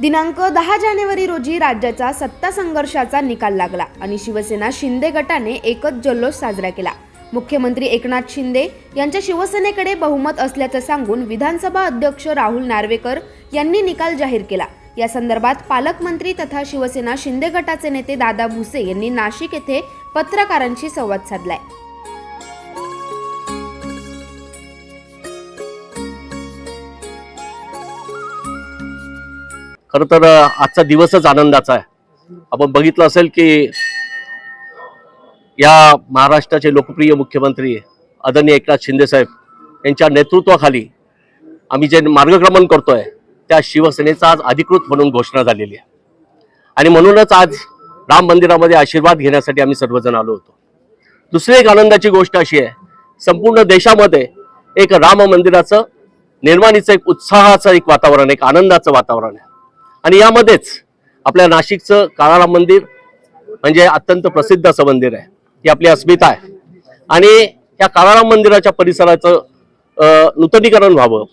दिनांक दहा जानेवारी रोजी राज्याचा सत्ता संघर्षाचा निकाल लागला आणि शिवसेना शिंदे गटाने एकच जल्लोष साजरा केला. मुख्यमंत्री एकनाथ शिंदे यांच्या शिवसेनेकडे बहुमत असल्याचं सांगून विधानसभा अध्यक्ष राहुल नार्वेकर यांनी निकाल जाहीर केला. या संदर्भात पालकमंत्री तथा शिवसेना शिंदे गटाचे नेते दादा भुसे यांनी नाशिक येथे पत्रकारांशी संवाद साधलाय. खरं तर आजचा दिवसच आनंदाचा आहे. आपण बघितलं असेल की या महाराष्ट्राचे लोकप्रिय मुख्यमंत्री आदरणीय एकनाथ शिंदेसाहेब यांच्या नेतृत्वाखाली आम्ही जे मार्गक्रमण करतोय त्या शिवसेनेचा आज अधिकृत म्हणून घोषणा झालेली आहे. आणि म्हणूनच आज राम मंदिरामध्ये आशीर्वाद घेण्यासाठी आम्ही सर्वजण आलो होतो. दुसरी एक आनंदाची गोष्ट अशी आहे संपूर्ण देशामध्ये एक राम मंदिराचं निर्माणीचं एक उत्साहाचं एक वातावरण एक आनंदाचं वातावरण आहे. आणि यामध्येच आपल्या नाशिकचं काळाराम मंदिर म्हणजे अत्यंत प्रसिद्ध असं मंदिर आहे. ही आपली अस्मिता आहे. आणि या काळाराम मंदिराच्या परिसराचं नूतनीकरण व्हावं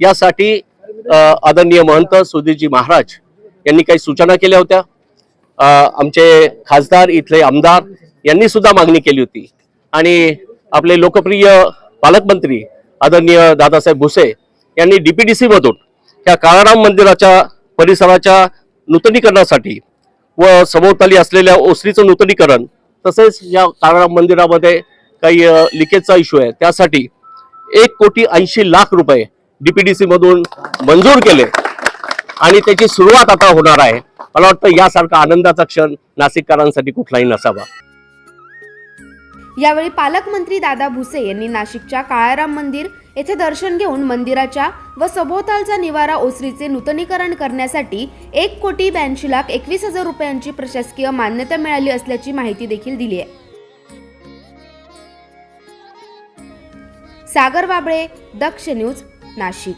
यासाठी आदरणीय महंत सुधीरजी महाराज यांनी काही सूचना केल्या होत्या. आमचे खासदार इथले आमदार यांनी सुद्धा मागणी केली होती. आणि आपले लोकप्रिय पालकमंत्री आदरणीय दादासाहेब भुसे यांनी डीपीडीसी मधून त्या काळाराम मंदिराच्या परिसराच्या नूतनीकरणासाठी व सभोवताली असलेल्या ओसरीचं नूतनीकरण तसेच या काळाराम मंदिरामध्ये काही लिकेजचा इश्यू आहे. त्यासाठी एक कोटी ऐंशी लाख रुपये डीपीडीसी मधून मंजूर केले आणि त्याची सुरुवात आता होणार आहे. मला वाटतं यासारखा आनंदाचा क्षण नाशिककरांसाठी कुठलाही नसावा. यावेळी पालकमंत्री दादा भुसे यांनी नाशिकच्या काळाराम मंदिर येथे दर्शन घेऊन मंदिराच्या व सभोवतालचा निवारा ओसरीचे नूतनीकरण करण्यासाठी एक कोटी ब्याऐंशी लाख एकवीस हजार रुपयांची प्रशासकीय मान्यता मिळाली असल्याची माहिती देखील दिली आहे. सागर वाबळे दक्ष न्यूज नाशिक.